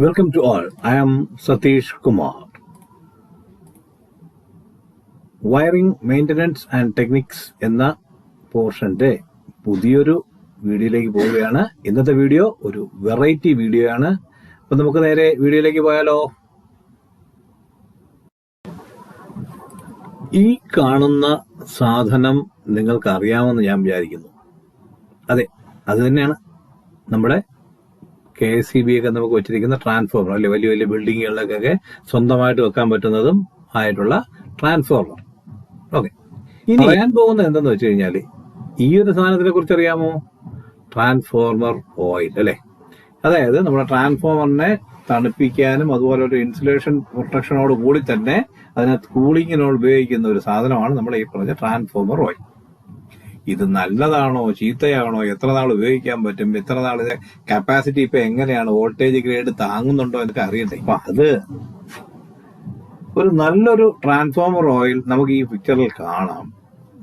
Welcome to all. I am Satish Kumar. Wiring maintenance and techniques എന്ന പോർഷന്റെ പുതിയൊരു വീഡിയോയിലേക്ക് പോവുകയാണ് ഇന്നത്തെ വീഡിയോ ഒരു വെറൈറ്റി വീഡിയോ ആണ് അപ്പം നമുക്ക് നേരെ വീഡിയോയിലേക്ക് പോയാലോ ഈ കാണുന്ന സാധനം നിങ്ങൾക്ക് അറിയാമെന്ന് ഞാൻ വിചാരിക്കുന്നു അതെ അത് തന്നെയാണ് നമ്മുടെ കെ എസ് സി ബി ഒക്കെ നമുക്ക് വെച്ചിരിക്കുന്ന ട്രാൻസ്ഫോർമർ അല്ലെ? വലിയ വലിയ ബിൽഡിങ്ങുകളിലൊക്കെ സ്വന്തമായിട്ട് വെക്കാൻ പറ്റുന്നതും ആയിട്ടുള്ള ട്രാൻസ്ഫോർമർ ഓക്കെ ഇനി പറയാൻ പോകുന്നത് എന്തെന്ന് വെച്ച് കഴിഞ്ഞാൽ ഈ ഒരു സാധനത്തിനെ കുറിച്ച് അറിയാമോ? ട്രാൻസ്ഫോർമർ ഓയിൽ അല്ലെ? അതായത് നമ്മുടെ ട്രാൻസ്ഫോമറിനെ തണുപ്പിക്കാനും അതുപോലെ ഒരു ഇൻസുലേഷൻ പ്രൊട്ടക്ഷനോട് കൂടി തന്നെ അതിനകത്ത് കൂളിങ്ങിനോട് ഉപയോഗിക്കുന്ന ഒരു സാധനമാണ് നമ്മൾ ഈ പറഞ്ഞ ട്രാൻസ്ഫോമർ ഓയിൽ ഇത് നല്ലതാണോ ചീത്തയാണോ എത്ര നാൾ ഉപയോഗിക്കാൻ പറ്റും എത്ര നാൾ ഇത് കപ്പാസിറ്റി ഇപ്പൊ എങ്ങനെയാണ് വോൾട്ടേജ് ഗ്രേഡ് താങ്ങുന്നുണ്ടോ എന്നൊക്കെ അറിയണ്ടേ? അപ്പൊ അത് ഒരു നല്ലൊരു ട്രാൻസ്ഫോമർ ഓയിൽ നമുക്ക് ഈ പിക്ചറിൽ കാണാം.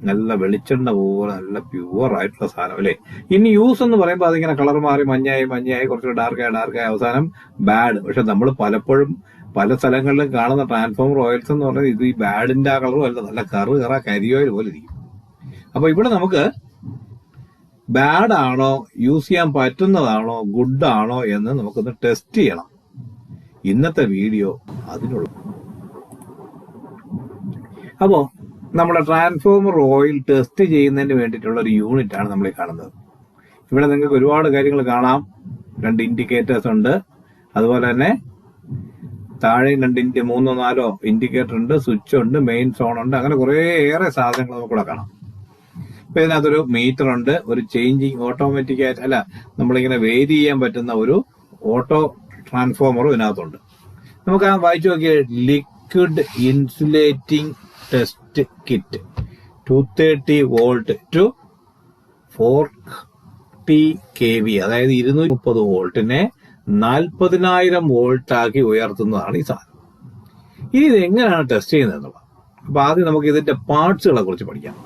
നല്ല വെളിച്ചെണ്ണ പോലെ നല്ല പ്യുവർ ആയിട്ടുള്ള സാധനം അല്ലെ? ഇനി യൂസ് എന്ന് പറയുമ്പോൾ അതിങ്ങനെ കളർ മാറി മഞ്ഞായി മഞ്ഞായി കുറച്ച് ഡാർക്കായി ഡാർക്കായി അവസാനം ബാഡ് പക്ഷെ നമ്മൾ പലപ്പോഴും പല സ്ഥലങ്ങളിലും കാണുന്ന ട്രാൻസ്ഫോമർ ഓയിൽസ് എന്ന് പറഞ്ഞാൽ ഇത് ഈ ബാഡിന്റെ ആ കളറും അല്ല. നല്ല കറു കറ കരിയോയിൽ പോലെ ഇരിക്കും. അപ്പൊ ഇവിടെ നമുക്ക് ബാഡ് ആണോ യൂസ് ചെയ്യാൻ പറ്റുന്നതാണോ ഗുഡ് ആണോ എന്ന് നമുക്കൊന്ന് ടെസ്റ്റ് ചെയ്യണം. ഇന്നത്തെ വീഡിയോ അതിനുള്ള അപ്പോൾ നമ്മുടെ ട്രാൻസ്ഫോമർ ഓയിൽ ടെസ്റ്റ് ചെയ്യുന്നതിന് വേണ്ടിയിട്ടുള്ള ഒരു യൂണിറ്റ് ആണ് നമ്മൾ കാണുന്നത്. ഇവിടെ നിങ്ങൾക്ക് ഒരുപാട് കാര്യങ്ങൾ കാണാം. രണ്ട് ഇൻഡിക്കേറ്റേഴ്സ് ഉണ്ട്. അതുപോലെ തന്നെ താഴെ രണ്ട് ഇൻഡി മൂന്നോ നാലോ ഇൻഡിക്കേറ്റർ ഉണ്ട് സ്വിച്ച് ഉണ്ട് മെയിൻ സോൺ ഉണ്ട്. അങ്ങനെ കുറേ ഏറെ സാധനങ്ങൾ നമുക്കിവിടെ കാണാം. ഇപ്പൊ ഇതിനകത്തൊരു മീറ്റർ ഉണ്ട്. ഒരു ചേഞ്ചിങ് ഓട്ടോമാറ്റിക് ആയിട്ട് അല്ല നമ്മളിങ്ങനെ വേരി ചെയ്യാൻ പറ്റുന്ന ഒരു ഓട്ടോ ട്രാൻസ്ഫോമറും ഇതിനകത്തുണ്ട്. നമുക്ക് ആ വായിച്ചു നോക്കിയ liquid insulating test kit two thirty volt to forty K V അതായത് ഇരുന്നൂറ്റി മുപ്പത് വോൾട്ടിനെ നാൽപ്പതിനായിരം വോൾട്ടാക്കി ഉയർത്തുന്നതാണ് ഈ സാധനം. ഇനി ഇത് എങ്ങനെയാണ് ടെസ്റ്റ് ചെയ്യുന്നത് എന്നുള്ളത് അപ്പൊ ആദ്യം നമുക്ക് ഇതിന്റെ പാർട്സുകളെ കുറിച്ച് പഠിക്കാം.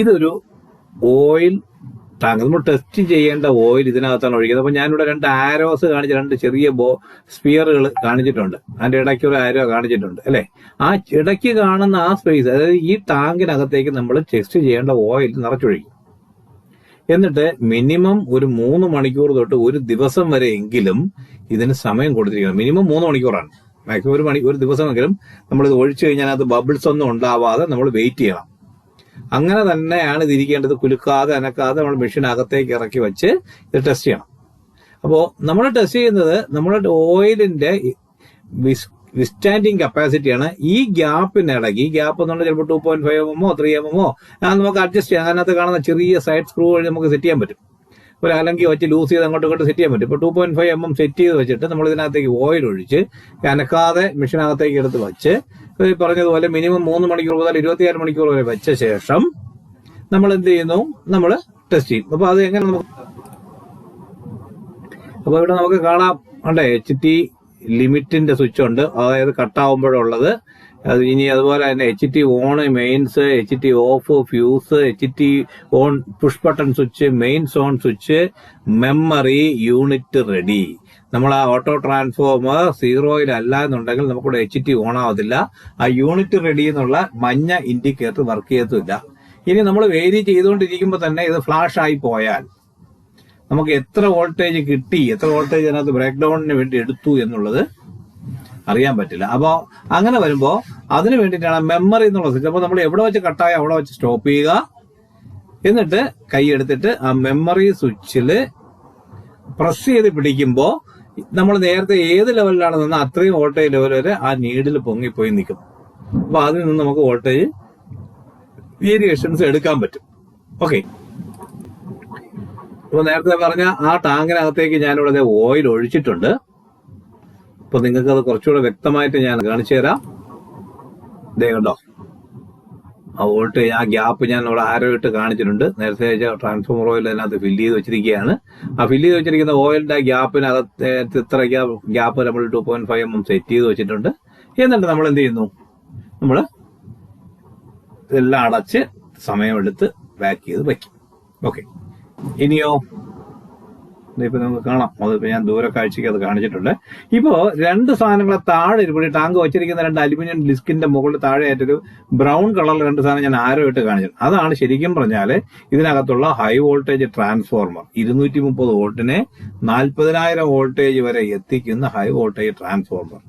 ഇതൊരു ഓയിൽ ടാങ്ക് നമ്മൾ ടെസ്റ്റ് ചെയ്യേണ്ട ഓയിൽ ഇതിനകത്താണ് ഒഴിക്കുന്നത്. അപ്പൊ ഞാനിവിടെ രണ്ട് ആരോസ് കാണിച്ച രണ്ട് ചെറിയ ബോ സ്പിയറുകൾ കാണിച്ചിട്ടുണ്ട്. അതിന്റെ ഇടയ്ക്ക് ഒരു ആരോ കാണിച്ചിട്ടുണ്ട് അല്ലെ? ആ ഇടയ്ക്ക് കാണുന്ന ആ സ്പേസ് അതായത് ഈ ടാങ്കിനകത്തേക്ക് നമ്മൾ ടെസ്റ്റ് ചെയ്യേണ്ട ഓയിൽ നിറച്ചൊഴിക്കും. എന്നിട്ട് മിനിമം ഒരു മൂന്ന് മണിക്കൂർ തൊട്ട് ഒരു ദിവസം വരെ എങ്കിലും ഇതിന് സമയം കൊടുത്തിരിക്കണം. മിനിമം മൂന്ന് മണിക്കൂറാണ്. മാക്സിമം ഒരു മണി ഒരു ദിവസമെങ്കിലും നമ്മൾ ഇത് ഒഴിച്ചു കഴിഞ്ഞാൽ അത് ബബിൾസ് ഒന്നും ഉണ്ടാവാതെ നമ്മൾ വെയിറ്റ് ചെയ്യണം. അങ്ങനെ തന്നെയാണ് ഇതിരിക്കേണ്ടത്. കുലുക്കാതെ അനക്കാതെ നമ്മൾ മെഷീൻ അകത്തേക്ക് ഇറക്കി വെച്ച് ഇത് ടെസ്റ്റ് ചെയ്യണം. അപ്പോൾ നമ്മൾ ടെസ്റ്റ് ചെയ്യുന്നത് നമ്മുടെ ഓയിലിന്റെ വിസ്റ്റാൻഡിങ് കപ്പാസിറ്റിയാണ് ഈ ഗ്യാപ്പിനിടയ്ക്ക് ഈ ഗ്യാപ്പ് എന്ന് പറഞ്ഞാൽ ചിലപ്പോൾ ടു പോയിന്റ് ഫൈവ് എമ്മോ ത്രീ എമ്മോ നമുക്ക് അഡ്ജസ്റ്റ് ചെയ്യാം. അതിനകത്ത് കാണുന്ന ചെറിയ സൈഡ് സ്ക്രൂ വഴി നമുക്ക് സെറ്റ് ചെയ്യാൻ പറ്റും. ഒരു അലങ്കി വെച്ച് ലൂസ് ചെയ്ത് അങ്ങോട്ട് ഇങ്ങോട്ട് സെറ്റ് ചെയ്യാൻ പറ്റും. ഇപ്പോൾ two point five M M set ചെയ്ത് വെച്ചിട്ട് നമ്മൾ ഇതിനകത്തേക്ക് ഓയിൽ ഒഴിച്ച് അനക്കാതെ മെഷീനകത്തേക്ക് എടുത്ത് വെച്ച് പറഞ്ഞതുപോലെ മിനിമം മൂന്ന് മണിക്കൂർ മുതൽ ഇരുപത്തിയാറ് മണിക്കൂർ വരെ വെച്ച ശേഷം നമ്മൾ എന്ത് ചെയ്യുന്നു? നമ്മൾ ടെസ്റ്റ് ചെയ്യും. അപ്പൊ അത് എങ്ങനെ നമുക്ക് അപ്പൊ ഇവിടെ നമുക്ക് കാണാം. ഉണ്ടേ എച്ച് ടി ലിമിറ്റിന്റെ സ്വിച്ച് ഉണ്ട്. അതായത് കട്ടാവുമ്പോഴുള്ളത് അത് ഇനി അതുപോലെ തന്നെ H T on mains H T off fuse H T on push button switch mains on switch memory unit ready നമ്മൾ ആ ഓട്ടോ ട്രാൻസ്ഫോമർ സീറോയിലല്ല എന്നുണ്ടെങ്കിൽ നമുക്കിവിടെ എച്ച് ടി ഓൺ ആവത്തില്ല ആ യൂണിറ്റ് റെഡി എന്നുള്ള മഞ്ഞ ഇൻഡിക്കേറ്റർ വർക്ക് ചെയ്യത്തില്ല ഇനി നമ്മൾ വേരി ചെയ്തുകൊണ്ടിരിക്കുമ്പോൾ തന്നെ ഇത് ഫ്ലാഷ് ആയി പോയാൽ നമുക്ക് എത്ര വോൾട്ടേജ് കിട്ടി എത്ര വോൾട്ടേജ് അതിനകത്ത് ബ്രേക്ക് ഡൗണിന് വേണ്ടി എടുത്തു എന്നുള്ളത് അറിയാൻ പറ്റില്ല. അപ്പോൾ അങ്ങനെ വരുമ്പോൾ അതിന് വേണ്ടിയിട്ടാണ് മെമ്മറി എന്നുള്ള സിസ്റ്റം അപ്പോൾ നമ്മൾ എവിടെ വെച്ച് കട്ടായ അവിടെ വെച്ച് സ്റ്റോപ്പ് ചെയ്യുക. എന്നിട്ട് കൈ എടുത്തിട്ട് ആ മെമ്മറി സ്വിച്ചിൽ പ്രസ് ചെയ്ത് പിടിക്കുമ്പോൾ നമ്മൾ നേരത്തെ ഏത് ലെവലിലാണ് നിന്ന് അത്രയും വോൾട്ടേജ് ലെവൽ വരെ ആ നീഡിൽ പൊങ്ങിപ്പോയി നിൽക്കും. അപ്പൊ അതിൽ നിന്ന് നമുക്ക് വോൾട്ടേജ് വേരിയേഷൻസ് എടുക്കാൻ പറ്റും. ഓക്കെ ഇപ്പൊ നേരത്തെ പറഞ്ഞ ആ ടാങ്കിനകത്തേക്ക് ഞാൻ ഞാനിവിടെ ഓയിൽ ഒഴിച്ചിട്ടുണ്ട്. അപ്പൊ നിങ്ങൾക്ക് അത് കുറച്ചുകൂടെ വ്യക്തമായിട്ട് ഞാൻ കാണിച്ചു തരാം. ദേ കണ്ടോ? ആ വോൾട്ടേജ് ആ ഗ്യാപ്പ് ഞാൻ ഇവിടെ ആരോ ഇട്ട് കാണിച്ചിട്ടുണ്ട്. നേരത്തെ ട്രാൻസ്ഫോമർ ഓയിൽ അതിനകത്ത് ഫില്ല് ചെയ്ത് വെച്ചിരിക്കുകയാണ്. ആ ഫില്ല് ചെയ്ത് വെച്ചിരിക്കുന്ന ഓയിലിന്റെ ഗ്യാപ്പിനകത്ത് ഇത്ര ഗ്യാപ്പ് നമ്മൾ two point five M M set ചെയ്ത് വെച്ചിട്ടുണ്ട്. എന്നിട്ട് നമ്മൾ എന്ത് ചെയ്യുന്നു? നമ്മൾ ഇതെല്ലാം അടച്ച് സമയമെടുത്ത് പാക്ക് ചെയ്ത് വയ്ക്കും ഓക്കെ ഇനിയോ ഇപ്പൊ നമുക്ക് കാണാം. അത് ഞാൻ ദൂര കാഴ്ചയ്ക്ക് അത് കാണിച്ചിട്ടുണ്ട്. ഇപ്പോ രണ്ട് സാധനങ്ങളെ താഴെ ഇരിപ്പുണ്ട്. ടാങ്ക് വെച്ചിരിക്കുന്ന രണ്ട് അലുമിനിയം ഡിസ്കിന്റെ മുകളിൽ താഴെയായിട്ടൊരു ബ്രൗൺ കളറിൽ രണ്ട് സാധനം ഞാൻ ആരോ ഇട്ട് കാണിച്ചിട്ടുണ്ട്. അതാണ് ശരിക്കും പറഞ്ഞാൽ ഇതിനകത്തുള്ള ഹൈ വോൾട്ടേജ് ട്രാൻസ്ഫോർമർ. ഇരുന്നൂറ്റി മുപ്പത് വോൾട്ടിനെ നാൽപ്പതിനായിരം വോൾട്ടേജ് വരെ എത്തിക്കുന്ന ഹൈ വോൾട്ടേജ് ട്രാൻസ്ഫോർമർ.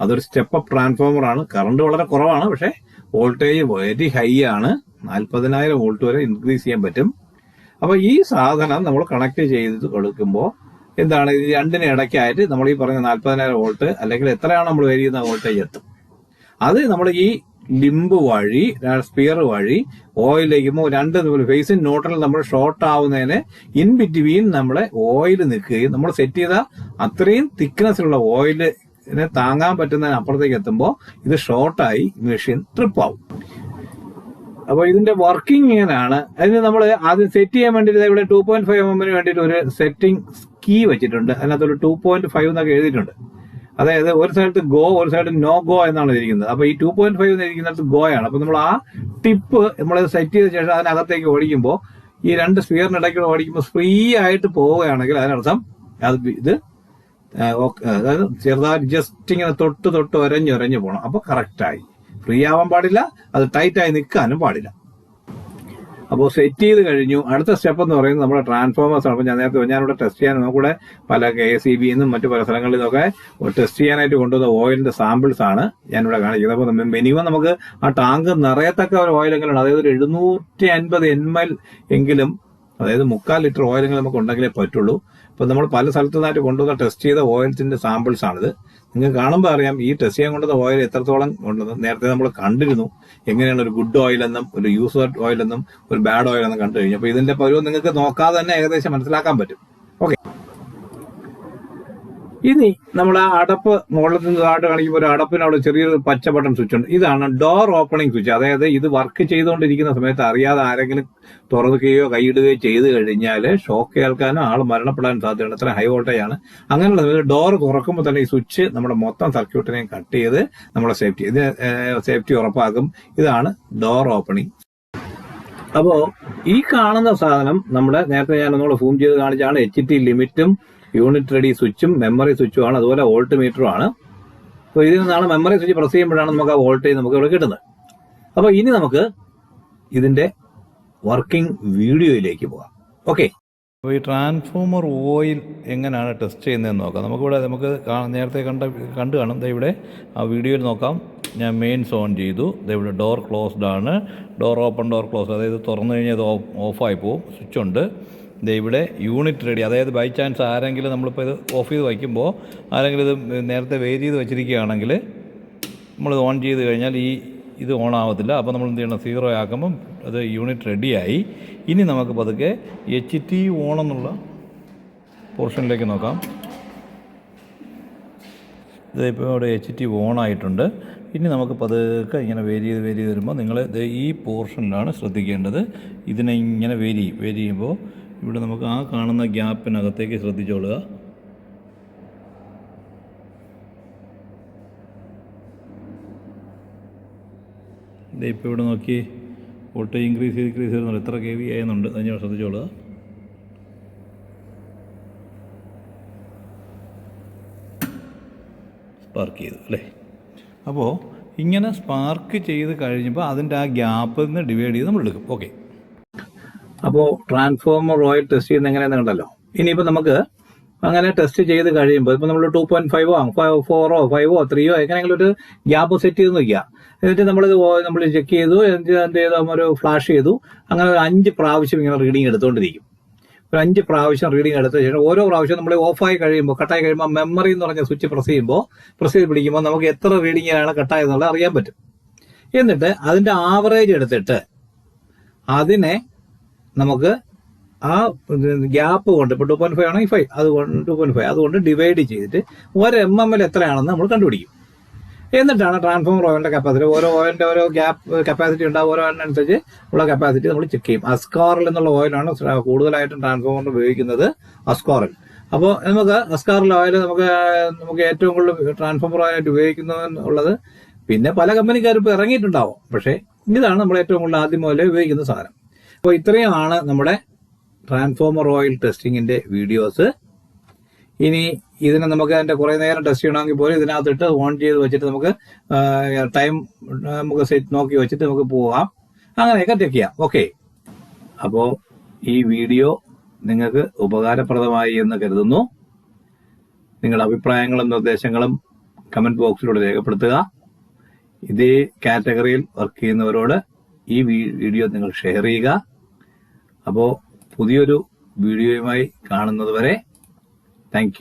അതൊരു സ്റ്റെപ്പ് അപ്പ് ട്രാൻസ്ഫോമർ ആണ്. കറണ്ട് വളരെ കുറവാണ്. പക്ഷേ വോൾട്ടേജ് വെരി ഹൈ ആണ്. നാൽപ്പതിനായിരം വോൾട്ട് വരെ ഇൻക്രീസ് ചെയ്യാൻ പറ്റും. അപ്പൊ ഈ സാധനം നമ്മൾ കണക്ട് ചെയ്ത് കൊടുക്കുമ്പോൾ എന്താണ്? ഇത് രണ്ടിന് ഇടയ്ക്കായിട്ട് നമ്മൾ ഈ പറഞ്ഞ നാൽപ്പതിനായിരം വോൾട്ട് അല്ലെങ്കിൽ എത്രയാണ് നമ്മൾ വരിയുന്ന വോൾട്ടേജ് എത്തും. അത് നമ്മൾ ഈ ലിംബ് വഴി സ്പിയർ വഴി ഓയിലേക്ക് രണ്ട് ഫേസിൻ ന്യൂട്രൽ നമ്മൾ ഷോർട്ട് ആവുന്നതിന് ഇൻ ബിറ്റ്വീൻ നമ്മളെ ഓയിൽ നിൽക്കുകയും നമ്മൾ സെറ്റ് ചെയ്ത അത്രയും തിക്നെസ്സിലുള്ള ഓയിലിനെ താങ്ങാൻ പറ്റുന്നതിന് അപ്പുറത്തേക്ക് എത്തുമ്പോൾ ഇത് ഷോർട്ടായി മെഷീൻ ട്രിപ്പ് ആവും. അപ്പോൾ ഇതിന്റെ വർക്കിംഗ് ഇങ്ങനെയാണ്. അതിന് നമ്മൾ ആദ്യം സെറ്റ് ചെയ്യാൻ വേണ്ടിയിട്ട് ഇവിടെ ടു പോയിന്റ് ഫൈവ് എമ്മിന് വേണ്ടിയിട്ട് ഒരു സെറ്റിംഗ് കീ വെച്ചിട്ടുണ്ട്. അതിനകത്ത് ഒരു ടു പോയിന്റ് ഫൈവ് എന്നൊക്കെ എഴുതിയിട്ടുണ്ട്. അതായത് ഒരു സ്ഥലത്ത് ഗോ ഒരു സൈഡ് നോ ഗോ എന്നാണ് ഇരിക്കുന്നത്. അപ്പൊ ഈ ടു പോയിന്റ് ഫൈവ് എന്ന് ഇരിക്കുന്നിടത്ത് ഗോ ആണ്. അപ്പൊ നമ്മൾ ആ ടിപ്പ് നമ്മൾ സെറ്റ് ചെയ്ത ശേഷം അതിനകത്തേക്ക് ഓടിക്കുമ്പോൾ ഈ രണ്ട് സ്പിയറിന് ഇടയ്ക്ക് ഓടിക്കുമ്പോൾ ഫ്രീ ആയിട്ട് പോവുകയാണെങ്കിൽ അതിനർത്ഥം അത് ഇത് അതായത് ചെറുതായി ജസ്റ്റ് ഇങ്ങനെ തൊട്ട് തൊട്ട് ഒരഞ്ഞ് ഒരഞ്ഞ് പോകണം അപ്പൊ കറക്റ്റായി ഫ്രീ ആവാൻ പാടില്ല അത് ടൈറ്റായി നിൽക്കാനും പാടില്ല. അപ്പോൾ സെറ്റ് ചെയ്ത് കഴിഞ്ഞു. അടുത്ത സ്റ്റെപ്പ് എന്ന് പറയുന്നത് നമ്മുടെ ട്രാൻസ്ഫോമേഴ്സ് ആണ്. അപ്പോൾ ഞാൻ നേരത്തെ ഞാനിവിടെ ടെസ്റ്റ് ചെയ്യാൻ നമുക്കിവിടെ പല കെ ഇ ബി എന്നും മറ്റു പല സ്ഥലങ്ങളിൽ നിന്നൊക്കെ ടെസ്റ്റ് ചെയ്യാനായിട്ട് കൊണ്ടുവന്ന ഓയിലിന്റെ സാമ്പിൾസ് ആണ് ഞാനിവിടെ കാണിക്കുന്നത്. അപ്പോൾ മിനിമം നമുക്ക് ആ ടാങ്ക് നിറയത്തക്ക ഒരു ഓയിലെങ്കിലും അതായത് ഒരു എഴുന്നൂറ്റി അൻപത് എൻ എൽ എങ്കിലും അതായത് മുക്കാൽ ലിറ്റർ ഓയിലെങ്കിലും നമുക്ക് ഉണ്ടെങ്കിലേ പറ്റുള്ളൂ. ഇപ്പൊ നമ്മൾ പല സ്ഥലത്തു നിന്നായിട്ട് കൊണ്ടുവന്ന ടെസ്റ്റ് ചെയ്ത ഓയിൽസിന്റെ സാമ്പിൾസ് ആണിത്. നിങ്ങൾക്ക് കാണുമ്പോൾ അറിയാം ഈ ടെസ്റ്റ് ചെയ്യാൻ കൊണ്ടുവന്ന ഓയിൽ എത്രത്തോളം ഉണ്ടെന്ന് നേരത്തെ നമ്മൾ കണ്ടിരുന്നു. എങ്ങനെയാണ് ഒരു ഗുഡ് ഓയിൽ എന്നും ഒരു യൂസർ ഓയിൽ എന്നും ഒരു ബാഡ് ഓയിൽ എന്നും കണ്ടു കഴിഞ്ഞു. അപ്പോൾ ഇതിന്റെ പരുവം നിങ്ങൾക്ക് നോക്കാതെ തന്നെ ഏകദേശം മനസ്സിലാക്കാൻ പറ്റും. ഓക്കെ ഇനി നമ്മൾ ആ അടപ്പ് മുകളിൽ നിന്ന് താഴെ കാണിക്കുമ്പോൾ ഒരു അടപ്പിന് ചെറിയൊരു പച്ച ബട്ടൺ സ്വിച്ച് ഉണ്ട്. ഇതാണ് ഡോർ ഓപ്പണിംഗ് സ്വിച്ച് അതായത് ഇത് വർക്ക് ചെയ്തുകൊണ്ടിരിക്കുന്ന സമയത്ത് അറിയാതെ ആരെങ്കിലും തുറക്കുകയോ കൈയിടുകയോ ചെയ്തു കഴിഞ്ഞാൽ ഷോക്ക് കേൾക്കാനോ ആൾ മരണപ്പെടാൻ സാധ്യതയുണ്ട്. അത്ര ഹൈ വോൾട്ടേജ് ആണ്. അങ്ങനെയുള്ള സമയത്ത് ഡോർ തുറക്കുമ്പോൾ തന്നെ ഈ സ്വിച്ച് നമ്മുടെ മൊത്തം സർക്യൂട്ടിനെയും കട്ട് ചെയ്ത് നമ്മുടെ സേഫ്റ്റി ഇത് സേഫ്റ്റി ഉറപ്പാക്കും. ഇതാണ് ഡോർ ഓപ്പണിംഗ് അപ്പോ ഈ കാണുന്ന സാധനം നമ്മുടെ നേരത്തെ ഞാൻ ഒന്നുകൂടെ സൂം ചെയ്ത് കാണിച്ചാണ് എച്ച് ടി ലിമിറ്റും യൂണിറ്റ് റെഡി സ്വിച്ചും മെമ്മറി സ്വിച്ചും ആണ് അതുപോലെ വോൾട്ട് മീറ്ററും ആണ് അപ്പോൾ ഇതിൽ നിന്നാണ് മെമ്മറി സ്വിച്ച് പ്രസ് ചെയ്യുമ്പോഴാണ് നമുക്ക് ആ വോൾട്ടേജ് നമുക്ക് ഇവിടെ കിട്ടുന്നത്. അപ്പോൾ ഇനി നമുക്ക് ഇതിന്റെ വർക്കിംഗ് വീഡിയോയിലേക്ക് പോകാം. ഓക്കെ അപ്പോൾ ഈ ട്രാൻസ്ഫോമർ ഓയിൽ എങ്ങനെയാണ് ടെസ്റ്റ് ചെയ്യുന്നതെന്ന് നോക്കാം. നമുക്കിവിടെ നമുക്ക് നേരത്തെ കണ്ട കണ്ടു കാണും. ഇവിടെ ആ വീഡിയോയിൽ നോക്കാം. ഞാൻ മെയിൻസ് ഓൺ ചെയ്തു. ഇവിടെ ഡോർ ക്ലോസ്ഡ് ആണ്. ഡോർ ഓപ്പൺ ഡോർ ക്ലോസ് അതായത് തുറന്നു കഴിഞ്ഞാൽ അത് ഓഫ് ഓഫായി പോകും സ്വിച്ച് ഉണ്ട്. ദേ ഇവിടെ യൂണിറ്റ് റെഡി അതായത് ബൈ ചാൻസ് ആരെങ്കിലും നമ്മളിപ്പോൾ ഇത് ഓഫ് ചെയ്ത് വയ്ക്കുമ്പോൾ ആരെങ്കിലും ഇത് നേരത്തെ വെയിറ്റ് ചെയ്ത് വെച്ചിരിക്കുകയാണെങ്കിൽ നമ്മൾ ഓൺ ചെയ്ത് കഴിഞ്ഞാൽ ഈ ഇത് ഓൺ ആവത്തില്ല. അപ്പോൾ നമ്മൾ എന്ത് ചെയ്യണം? സീറോ ആക്കുമ്പം അത് യൂണിറ്റ് റെഡിയായി ഇനി നമുക്ക് പതുക്കെ എച്ച് ടി ഓൺ എന്നുള്ള പോർഷനിലേക്ക് നോക്കാം. ഇതിപ്പോൾ ഇവിടെ എച്ച് ടി ഓൺ ആയിട്ടുണ്ട്. ഇനി നമുക്ക് പതുക്കെ ഇങ്ങനെ വേരി ചെയ്ത് വേരി ചെയ്ത് വരുമ്പോൾ നിങ്ങൾ ഈ പോർഷനിലാണ് ശ്രദ്ധിക്കേണ്ടത്. ഇതിനെ ഇങ്ങനെ വേരി വേരി ചെയ്യുമ്പോൾ ഇവിടെ നമുക്ക് ആ കാണുന്ന ഗ്യാപ്പിനകത്തേക്ക് ശ്രദ്ധിച്ചോളുക. ഇതേ ഇപ്പോൾ ഇവിടെ നോക്കി വോൾട്ടേജ് ഇൻക്രീസ് ചെയ്ത് ഇൻക്രീസ് ചെയ്തു എത്ര കെ വി ആയെന്നുണ്ട് അതിന് ശ്രദ്ധിച്ചോളുക. സ്പാർക്ക് ചെയ്തു അല്ലേ? അപ്പോൾ ഇങ്ങനെ സ്പാർക്ക് ചെയ്ത് കഴിഞ്ഞപ്പോൾ അതിന്റെ ആ ഗ്യാപ്പിൽ നിന്ന് ഡിവൈഡ് ചെയ്ത് നമ്മൾ എടുക്കും. ഓക്കെ അപ്പോൾ ട്രാൻസ്ഫോമർ ഓയിൽ ടെസ്റ്റ് ചെയ്യുന്ന എങ്ങനെയാണെന്ന് കണ്ടല്ലോ. ഇനിയിപ്പോൾ നമുക്ക് അങ്ങനെ ടെസ്റ്റ് ചെയ്ത് കഴിയുമ്പോൾ ഇപ്പോൾ നമ്മൾ ടു പോയിന്റ് ഫൈവോ ഫൈവ് ഫോറോ ഫൈവോ ത്രീയോ എങ്ങനെയെങ്കിലും ഒരു ഗ്യാപ്പ് സെറ്റ് ചെയ്ത് നോക്കുക എന്നിട്ട് നമ്മളിത് നമ്മൾ ചെക്ക് ചെയ്തു എന്ത് ചെയ്തു ഒരു ഫ്ലാഷ് ചെയ്തു. അങ്ങനെ ഒരു അഞ്ച് പ്രാവശ്യം ഇങ്ങനെ റീഡിങ് എടുത്തുകൊണ്ടിരിക്കും ഒരു അഞ്ച് പ്രാവശ്യം റീഡിങ് എടുത്ത ശേഷം ഓരോ പ്രാവശ്യം നമ്മൾ ഓഫായി കഴിയുമ്പോൾ കട്ടായി കഴിയുമ്പോൾ മെമ്മറി എന്ന് പറഞ്ഞ സ്വിച്ച് പ്രസ് ചെയ്യുമ്പോൾ പ്രസ് ചെയ്ത് പിടിക്കുമ്പോൾ നമുക്ക് എത്ര റീഡിങ്ങിലാണ് കട്ടായെന്നുള്ളത് അറിയാൻ പറ്റും. എന്നിട്ട് അതിന്റെ ആവറേജ് എടുത്തിട്ട് അതിനെ നമുക്ക് ആ ഗ്യാപ്പ് കൊണ്ട് ഇപ്പോൾ ടു പോയിന്റ് ഫൈവ് ആണെങ്കിൽ ഫൈവ് അതുകൊണ്ട് ടു പോയിന്റ് ഫൈവ് അതുകൊണ്ട് ഡിവൈഡ് ചെയ്തിട്ട് ഒരു എം എം എൽ എത്രയാണെന്ന് നമ്മൾ കണ്ടുപിടിക്കും. എന്നിട്ടാണ് ട്രാൻസ്ഫോമർ ഓയിലിന്റെ കപ്പാസിറ്റി ഓരോ ഓയിലിന്റെ ഓരോ ഗ്യാപ്പ് കപ്പാസിറ്റി ഉണ്ടാവും ഓരോ അനുസരിച്ച് ഉള്ള കപ്പാസിറ്റി നമ്മൾ ചെക്ക് ചെയ്യും. അസ്കാറിൽ എന്നുള്ള ഓയിലാണ് കൂടുതലായിട്ടും ട്രാൻസ്ഫോമറിൽ ഉപയോഗിക്കുന്നത് അസ്കാറിൽ അപ്പോൾ നമുക്ക് അസ്കാറിൽ ഓയിൽ നമുക്ക് നമുക്ക് ഏറ്റവും കൂടുതൽ ട്രാൻസ്ഫോമർ ഓയിലായിട്ട് ഉപയോഗിക്കുന്നത് ഉള്ളത് പിന്നെ പല കമ്പനിക്കാരും ഇപ്പോൾ ഇറങ്ങിയിട്ടുണ്ടാവും. പക്ഷേ ഇതാണ് നമ്മൾ ഏറ്റവും കൂടുതൽ ആദ്യം മുതലേ ഉപയോഗിക്കുന്ന സാധനം. അപ്പോൾ ഇത്രയുമാണ് നമ്മുടെ ട്രാൻസ്ഫോമർ ഓയിൽ ടെസ്റ്റിങ്ങിന്റെ വീഡിയോസ് ഇനി ഇതിനെ നമുക്ക് അതിന്റെ കുറേ നേരം ടെസ്റ്റ് ചെയ്യണമെങ്കിൽ പോലും ഇതിനകത്തിട്ട് ഓൺ ചെയ്ത് വെച്ചിട്ട് നമുക്ക് ടൈം നമുക്ക് സെറ്റ് നോക്കി വെച്ചിട്ട് നമുക്ക് പോവാം. അങ്ങനെയൊക്കെ ചെക്ക് ചെയ്യാം. ഓക്കെ അപ്പോൾ ഈ വീഡിയോ നിങ്ങൾക്ക് ഉപകാരപ്രദമായി എന്ന് കരുതുന്നു. നിങ്ങളുടെ അഭിപ്രായങ്ങളും നിർദ്ദേശങ്ങളും കമന്റ് ബോക്സിലൂടെ രേഖപ്പെടുത്തുക. ഇതേ കാറ്റഗറിയിൽ വർക്ക് ചെയ്യുന്നവരോട് ഈ വീഡിയോ നിങ്ങൾ ഷെയർ ചെയ്യുക. അപ്പോൾ പുതിയൊരു വീഡിയോയുമായി കാണുന്നത് വരെ താങ്ക്